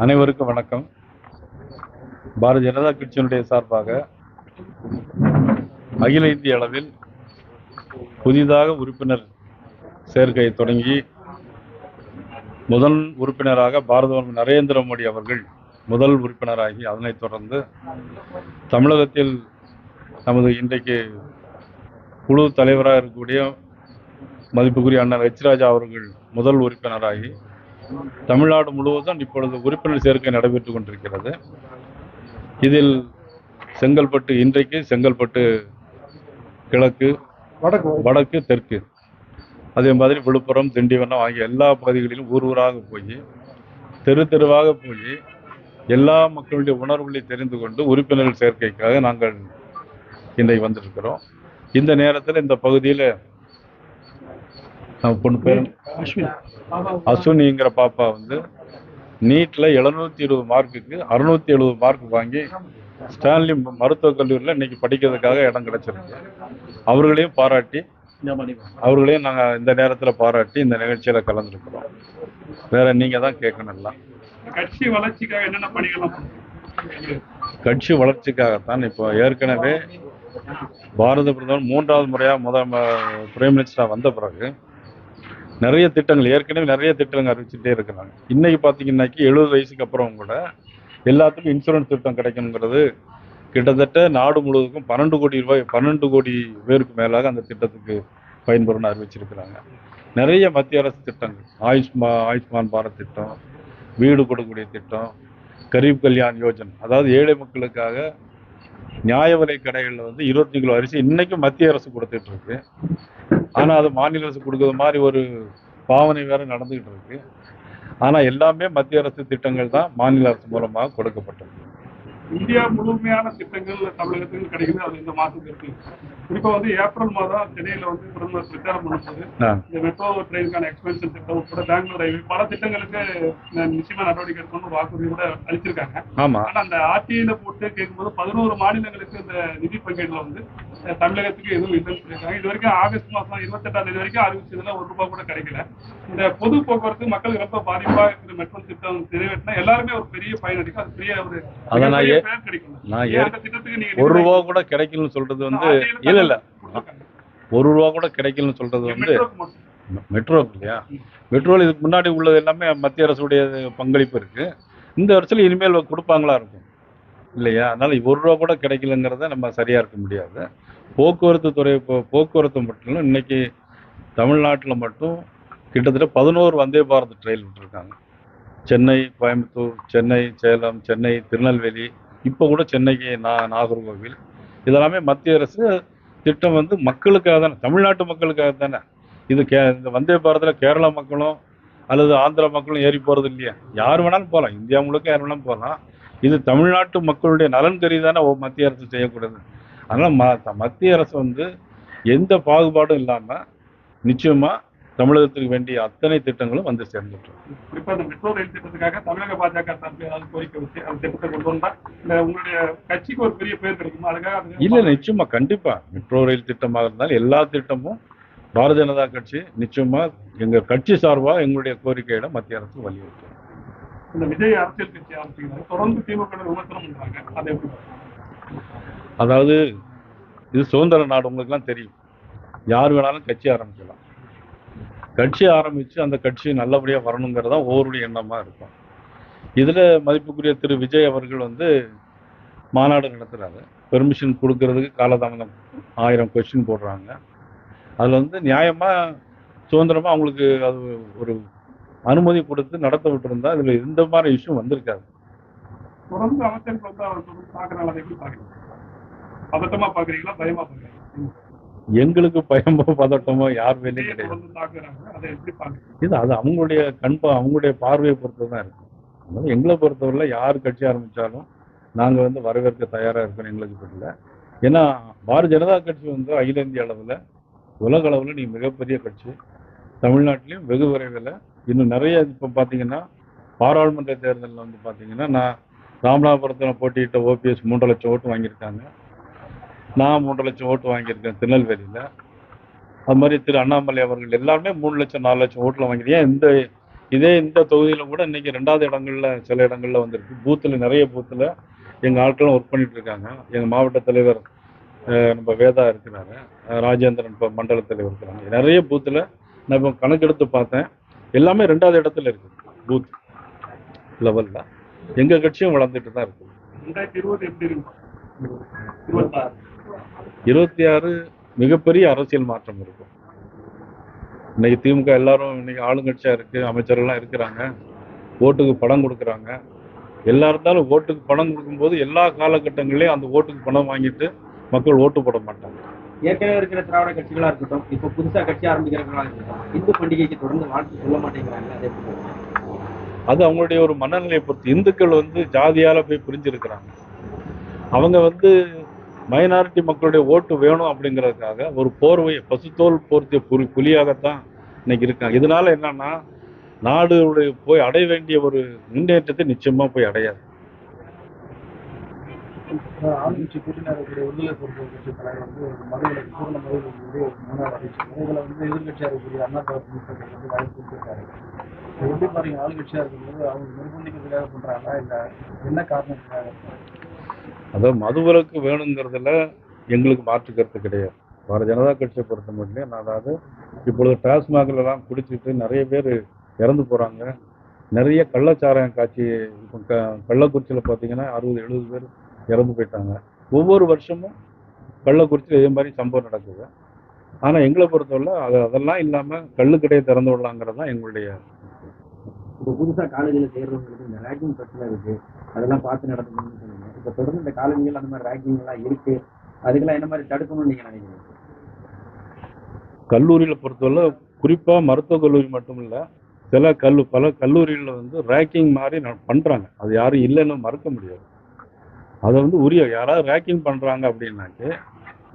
அனைவருக்கும் வணக்கம். பாரதிய ஜனதா கட்சியினுடைய சார்பாக அகில இந்திய அளவில் புதிதாக உறுப்பினர் சேர்க்கை தொடங்கி முதல் உறுப்பினராக பாரத நரேந்திர மோடி அவர்கள் முதல் உறுப்பினராகி அதனைத் தொடர்ந்து தமிழகத்தில் நமது இன்றைக்கு குழு தலைவராக இருக்கக்கூடிய மதிப்புக்குரிய அண்ணன் ஹெச்ராஜா அவர்கள் முதல் உறுப்பினராகி தமிழ்நாடு முழுவதும் இப்பொழுது உறுப்பினர் சேர்க்கை நடைபெற்றுக் கொண்டிருக்கிறது. இதில் செங்கல்பட்டு இன்றைக்கு செங்கல்பட்டு கிழக்கு வடக்கு. வடக்கு தெற்கு. அதே மாதிரி விழுப்புரம் திண்டிவனம் ஆகிய எல்லா பகுதிகளிலும் ஊர் ஊராக போய் தெரு தெருவாக போய் எல்லா மக்களுடைய உணர்வுகளை தெரிந்து கொண்டு உறுப்பினர்கள் சேர்க்கைக்காக நாங்கள் இன்றைக்கு வந்திருக்கிறோம். இந்த நேரத்தில் இந்த பகுதியில் நம்ம பொண்ணு பேர் அஸ்வின். அஸ்வினிங்கிற பாப்பா வந்து நீட்டில் எழுநூத்தி இருபது மார்க்குக்கு அறுநூத்தி எழுபது மார்க் வாங்கி ஸ்டான்லி மருத்துவக் கல்லூரியில் இன்னைக்கு படிக்கிறதுக்காக இடம் கிடைச்சிருக்கு. அவர்களையும் பாராட்டி அவர்களையும் நாங்கள் இந்த நேரத்தில் பாராட்டி இந்த நிகழ்ச்சியில் கலந்துருக்கிறோம். வேற நீங்கள் தான் கேட்கணும் எல்லாம். கட்சி வளர்ச்சிக்காக என்னென்ன பணிகள்லாம்? கட்சி வளர்ச்சிக்காகத்தான் இப்போ ஏற்கனவே பாரத பிரதமர் மூன்றாவது முறையாக முதல் பிரைம் மினிஸ்டராக வந்த பிறகு நிறைய திட்டங்கள் ஏற்கனவே நிறைய திட்டங்கள் அறிவிச்சுட்டே இருக்கிறாங்க. இன்னைக்கு பார்த்தீங்கன்னாக்கி எழுபது வயசுக்கு அப்புறம் கூட எல்லாத்துக்கும் இன்சூரன்ஸ் திட்டம் கிடைக்கணுங்கிறது கிட்டத்தட்ட நாடு முழுவதுக்கும் பன்னெண்டு கோடி ரூபாய் பன்னெண்டு கோடி பேருக்கு மேலாக அந்த திட்டத்துக்கு பயன்பெறும்னு அறிவிச்சிருக்கிறாங்க. நிறைய மத்திய அரசு திட்டங்கள் ஆயுஷ்மா ஆயுஷ்மான் பாரத் திட்டம் வீடு கொடுக்கக்கூடிய திட்டம் கரீப் கல்யாண் யோஜன். அதாவது ஏழை மக்களுக்காக நியாய விலை கடைகளில் வந்து இருபத்தி கிலோ அரிசி இன்றைக்கும் மத்திய அரசு கொடுத்துட்ருக்கு ஆனால் ஆனா அது மாநில அரசு கொடுக்குற மாதிரி ஒரு பாவனை வேற நடந்துகிட்டு இருக்கு. ஆனா எல்லாமே மத்திய அரசு திட்டங்கள் தான் மாநில அரசு மூலமாக கொடுக்கப்பட்டிருக்கு. இந்தியா முழுமையான திட்டங்கள் தமிழகத்துக்கு கிடைக்குது அது இந்த மாசத்துக்கு இருக்கு. குறிப்பா வந்து ஏப்ரல் மாதம் சென்னையில வந்து பிரதமர் பிரச்சாரம் பண்ணும்போது இந்த மெட்ரோ ட்ரெயினுக்கான எக்ஸ்பென்ஷன் திட்டம் உட்பட பெங்களூர் ரயில்வே பல திட்டங்களுக்கு நிச்சயமா நடவடிக்கை எடுக்கணும்னு வாக்குறுதி கூட அளிச்சிருக்காங்க. ஆனா அந்த ஆர்டிஐல போட்டு கேட்கும்போது பதினோரு மாநிலங்களுக்கு இந்த நிதி பங்கீடுல வந்து தமிழகத்துக்கு எதுவும் இல்லைன்னு சொல்லியிருக்காங்க. இது வரைக்கும் ஆகஸ்ட் மாசம் இருபத்தெட்டாம் தேதி வரைக்கும் அறிவிச்சதுல ஒரு ரூபாய் கூட கிடைக்கல. இந்த பொது போக்குவரத்து மக்களுக்கு ரொம்ப பாதிப்பா இருக்கிற மெட்ரோ திட்டம் நிறைவேற்றினா எல்லாருமே ஒரு பெரிய பயன் அடிக்கும் அது பெரிய ஒரு நான் ஒரு ரூபா கூட கிடைக்கலன்னு சொல்றது வந்து இல்ல இல்ல. ஒரு ரூபா கூட கிடைக்கலன்னு சொல்றது வந்து. மெட்ரோக்கு இல்லையா? மெட்ரோல இதுக்கு முன்னாடி உள்ளது எல்லாமே மத்திய அரசுடைய பங்களிப்பு இருக்கு. இந்த வருஷத்துல இனிமேல் கொடுப்பாங்களா இருக்கும். இல்லையா? அதனால ஒரு ரூபா கூட கிடைக்கலங்கிறத நம்ம சரியா இருக்க முடியாது. போக்குவரத்து துறை போக்குவரத்து மட்டும் இல்ல, இன்னைக்கு தமிழ்நாட்டில் மட்டும் கிட்டத்தட்ட பதினோரு வந்தே பாரத் ட்ரெயின் விட்டுருக்காங்க. சென்னை கோயம்புத்தூர் சென்னை சேலம் சென்னை திருநெல்வேலி இப்போ கூட சென்னைக்கு நா நாகர்கோவில் இதெல்லாமே மத்திய அரசு திட்டம் வந்து மக்களுக்காக தானே தமிழ்நாட்டு மக்களுக்காக தானே. இது கே இந்த வந்தே பாரத்தில் கேரளா மக்களும் அல்லது ஆந்திரா மக்களும் ஏறி போகிறது இல்லையா. யார் வேணாலும் போகலாம் இந்தியா முழுக்க யார் வேணாலும் போகலாம் இது தமிழ்நாட்டு மக்களுடைய நலன் கருதி தானே மத்திய அரசு செய்யக்கூடாது அதனால் ம த- மத்திய அரசு வந்து எந்த பாகுபாடும் இல்லாமல் நிச்சயமாக தமிழகத்துக்கு வேண்டிய அத்தனை திட்டங்களும் வந்து சேர்ந்துட்டு குறிப்பா இந்த மெட்ரோ ரயில் திட்டத்துக்காக தமிழக பாஜக தரப்பு ஏதாவது கோரிக்கை வச்சு அந்த திட்டத்தை கொண்டு வந்தா இந்த உங்களுடைய கட்சிக்கு ஒரு பெரிய பேர் கிடைக்குமா? அதுக்காக இல்லை நிச்சயமா கண்டிப்பா. மெட்ரோ ரயில் திட்டமாக இருந்தாலும் எல்லா திட்டமும் பாரதிய ஜனதா கட்சி நிச்சயமா எங்க கட்சி சார்பா எங்களுடைய கோரிக்கையிட மத்திய அரசு வலியுறுத்தும் இந்த விஜய் அரசியல் கட்சி ஆரம்பிக்கிறாங்க தொடர்ந்து திமுக விமர்சனம் பண்றாங்க. அதை எப்படி அதாவது இது சுதந்திர நாடு உங்களுக்குலாம் தெரியும். யார் வேணாலும் கட்சி ஆரம்பிக்கலாம். கட்சி ஆரம்பிச்சு அந்த கட்சி நல்லபடியா வரணுங்கிறது தான் ஒவ்வொருடைய எண்ணமா இருக்கும். இதுல மதிப்புக்குரிய திரு விஜய் அவர்கள் வந்து மாநாடு நடத்துகிறாரு பெர்மிஷன் கொடுக்கறதுக்கு காலதாமதம் ஆயிரம் கொஸ்டின் போடுறாங்க. அதுல வந்து நியாயமா சுதந்திரமா அவங்களுக்கு அது ஒரு அனுமதி கொடுத்து நடத்த விட்டுருந்தா இதுல இந்த மாதிரி இஷ்யூ வந்திருக்காது. தொடர்ந்து அமைச்சர்கள் வந்து அவர் தொடர்ந்து எப்படி பயமா பார்க்குறீங்களா? எங்களுக்கு பயமோ பதட்டமோ யார் வேலையும் கிடையாது. இது அது அவங்களுடைய கண்பா அவங்களுடைய பார்வையை பொறுத்து தான் இருக்கு. அதனால எங்களை பொறுத்தவரையில யார் கட்சி ஆரம்பிச்சாலும் நாங்க வந்து வரவேற்க தயாரா இருக்கணும் எங்களுக்கு தெரியல. ஏன்னா பாரதிய ஜனதா கட்சி வந்து அகில இந்திய அளவுல உலக அளவுல நீ மிகப்பெரிய கட்சி. தமிழ்நாட்டிலையும் வெகு விரைவில். இன்னும் நிறைய இப்போ பார்த்தீங்கன்னா பாராளுமன்ற தேர்தலில் வந்து பார்த்தீங்கன்னா நான் ராமநாதபுரத்தில் போட்டியிட்ட ஓபிஎஸ் மூன்று லட்சம் ஓட்டு வாங்கியிருக்காங்க. நான் மூன்று லட்சம் ஓட்டு வாங்கியிருக்கேன் திருநெல்வேலியில். அது மாதிரி திரு அண்ணாமலை அவர்கள் எல்லாருமே மூணு லட்சம் நாலு லட்சம் ஓட்டில் வாங்கியிருக்கேன். இந்த இதே இந்த தொகுதியில் கூட இன்னைக்கு ரெண்டாவது இடங்கள்ல சில இடங்கள்ல வந்திருக்கு. பூத்தில் நிறைய பூத்தில் எங்கள் ஆட்களும் ஒர்க் பண்ணிட்டு இருக்காங்க. எங்கள் மாவட்ட தலைவர் நம்ம வேதா இருக்கிறாரு. ராஜேந்திரன் இப்போ மண்டல தலைவர் இருக்கிறாங்க. நிறைய பூத்தில் நான் இப்போ கணக்கெடுத்து பார்த்தேன். எல்லாமே ரெண்டாவது இடத்துல இருக்குது பூத் லெவலில் எங்கள் கட்சியும் வளர்ந்துட்டு தான் இருக்குது ரெண்டாயிரத்தி இருபது எப்படி இருக்கும் இருபத்தாறு. இருபத்தி ஆறு மிகப்பெரிய அரசியல் மாற்றம் இருக்கும். இன்னைக்கு திமுக எல்லாரும் இன்னைக்கு ஆளுங்கட்சியா இருக்கு அமைச்சர்கள்லாம் இருக்கிறாங்க. ஓட்டுக்கு பணம் கொடுக்குறாங்க. எல்லா இருந்தாலும் ஓட்டுக்கு பணம் கொடுக்கும்போது எல்லா காலகட்டங்களையும் அந்த ஓட்டுக்கு பணம் வாங்கிட்டு மக்கள் ஓட்டு போட மாட்டாங்க. ஏற்கனவே இருக்கிற திராவிட கட்சிகளா இருக்கட்டும் இப்ப புதுசா கட்சி ஆரம்பிக்கிறவங்களா இருக்கட்டும் இந்து பண்டிகைக்கு தொடர்ந்து வாழ்த்து சொல்ல மாட்டேங்கிறாங்க அதை? அது அவங்களுடைய ஒரு மனநிலையை பொறுத்து இந்துக்கள் வந்து ஜாதியால போய் பிரிஞ்சிருக்கிறாங்க. அவங்க வந்து மைனாரிட்டி மக்களுடைய ஓட்டு வேணும் அப்படிங்கிறதுக்காக ஒரு போர்வையை பசுத்தோல் போர்த்திய புலி புலியாகத்தான் இன்னைக்கு இருக்காங்க. இதனால என்னன்னா நாடு போய் அடைய வேண்டிய ஒரு முன்னேற்றத்தை நிச்சயமா போய் அடையாது. ஆளுங்கட்சி கூட்டணி இருக்கக்கூடிய விடுதலை பொறுப்பு கட்சி தலைவர் வந்து பூர்ண வந்து இருக்கக்கூடிய அண்ணா தரப்பு வந்து வாய்ப்பு எப்படி பாருங்க இருக்கும்போது அவங்க நிர்பந்திக்கிறதுக்காக பண்றாங்களா? இல்ல என்ன காரணத்துக்காக? அதாவது மதுவிலக்கு வேணுங்கிறதுல எங்களுக்கு மாற்று கருத்து கிடையாது. பாரதிய ஜனதா கட்சியை பொறுத்த மட்டும் அதாவது இப்பொழுது டாஸ்மாகில் குடிச்சிட்டு நிறைய பேர் இறந்து போகிறாங்க நிறைய கள்ளச்சாராயம் காட்சி இப்போ க கள்ளக்குறிச்சியில் பார்த்தீங்கன்னா அறுபது எழுபது பேர் இறந்து போயிட்டாங்க. ஒவ்வொரு வருஷமும் கள்ளக்குறிச்சியில் இதே மாதிரி சம்பவம் நடக்குது. ஆனால் எங்களை பொறுத்தவரை அது அதெல்லாம் இல்லாமல் கள்ளுக்கடையை திறந்து விடலாங்கிறது தான் எங்களுடைய இப்போ புதுசாக காலேஜில் சேர்றவங்களுக்கு இந்த ரேக்கிங் பிரச்சனை இருக்குது அதெல்லாம் பார்த்து நடத்தணும்னு இப்போ தொடர்ந்து இந்த காலனிகள் அந்த மாதிரி ரேங்கிங் எல்லாம் இருக்கு. அதுக்கெல்லாம் என்ன மாதிரி தடுக்கணும்னு நீங்க நினைக்கிறீங்க? கல்லூரியில பொறுத்தவரை குறிப்பா மருத்துவ கல்லூரி மட்டும் இல்ல சில கல்லு பல கல்லூரிகளில் வந்து ரேக்கிங் மாதிரி பண்றாங்க. அது யாரும் இல்லைன்னு மறுக்க முடியாது. அதை வந்து உரிய யாராவது ரேக்கிங் பண்றாங்க அப்படின்னாக்க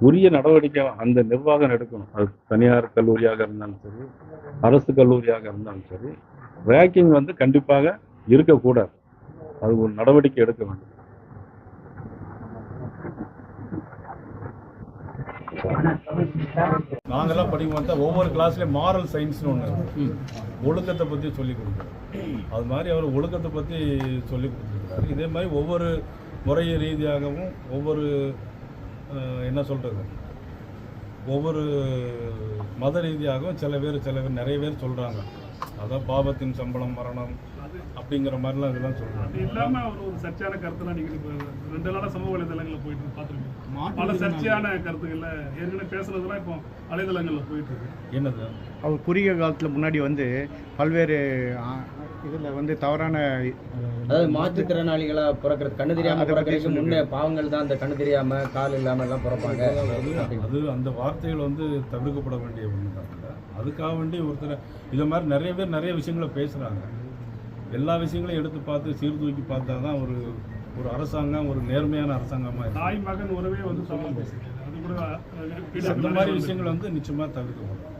உரிய நடவடிக்கை அந்த நிர்வாகம் எடுக்கணும். அது தனியார் கல்லூரியாக இருந்தாலும் சரி அரசு கல்லூரியாக இருந்தாலும் சரி ரேக்கிங் வந்து கண்டிப்பாக இருக்கக்கூடாது. அது ஒரு நடவடிக்கை எடுக்க வேண்டும். நாங்கெல்லாம் படிக்கும் போது ஒவ்வொரு கிளாஸ்லயும் மாரல் சயின்ஸ்னு ஒன்று ஒழுக்கத்தை பற்றி சொல்லி கொடுக்குறோம் அது மாதிரி அவர் ஒழுக்கத்தை பற்றி சொல்லி கொடுத்துருக்காரு இதே மாதிரி ஒவ்வொரு முறை ரீதியாகவும் ஒவ்வொரு அஹ், என்ன சொல்கிறது ஒவ்வொரு மத ரீதியாகவும் சில பேர் சில பேர் நிறைய பேர் சொல்கிறாங்க அதான் பாபத்தின் சம்பளம் மரணம் அப்படிங்கிற மாதிரிலாம் இதெல்லாம் அது சொல்கிறாங்க இல்லாம ஒரு ஒரு சர்ச்சையான கருத்துலாம் நீங்க இப்ப ரெண்டு நாளா சமூக வலைதளங்கள்ல போயிட்டு பார்த்துருக்கீங்க. பல சர்ச்சையான கருத்துக்கள்ல ஏற்கனவே பேசுறதெல்லாம் இப்போ வலைதளங்கள்ல போயிட்டு இருக்கு. என்னது? அவர் குறுகிய காலத்துல முன்னாடி வந்து பல்வேறு இதுல வந்து தவறான அதாவது மாற்றுத்திறனாளிகளா பிறக்கிறது கண்ணு தெரியாம அதை பத்தி பிறக்கிறதுக்கு. முன்னே பாவங்கள் தான் அந்த கண்ணு தெரியாம கால் இல்லாம எல்லாம் பிறப்பாங்க. அது அது அந்த வார்த்தைகள் வந்து தவிர்க்கப்பட வேண்டிய ஒன்று தான். அதுக்காக வேண்டி ஒருத்தர் இதை மாதிரி நிறைய பேர் நிறைய விஷயங்களை பேசுகிறாங்க எல்லா விஷயங்களையும் எடுத்து பார்த்து சீர்தூக்கி பார்த்தா தான் ஒரு ஒரு அரசாங்கம் ஒரு நேர்மையான அரசாங்கமாக தாய் மகன் உறவே வந்து சமம் அது கூட முன்னாடி மாதிரி விஷயங்கள் வந்து நிச்சயமாக தவிர்க்கப்படும்.